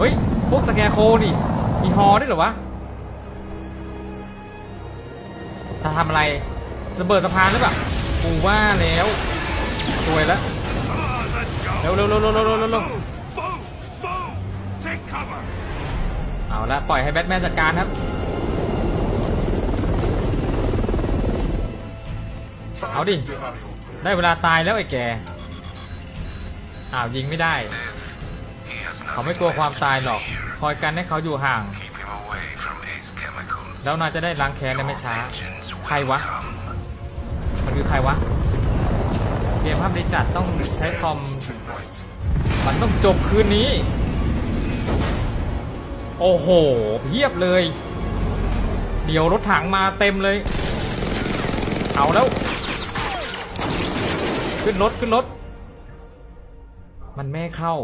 เฮ้ย พวกสแกโคนี่ มีฮอด้วยเหรอวะจะทำอะไรสเบิดสะพานหรือเปล่ากูว่าแล้วสวยแล้วเร็วเร็วเร็วเร็วเร็วเร็วเร็วเอาละปล่อยให้แบทแมนจัดการครับเอาดิ ได้เวลาตายแล้วไอ้แก อ้าวยิงไม่ได้ เขาไม่กลัวความตายหรอก คอยกันให้เขาอยู่ห่าง แล้วนายจะได้ล้างแค้นได้ไม่ช้า ใครวะ มันคือใครวะ เกมภาพในจัดต้องใช้คอม มันต้องจบคืนนี้ โอ้โหเพียบเลย เดี๋ยวรถถังมาเต็มเลย เอาแล้ว ขึ้นรถขึ้นรถ มันไม่เข้า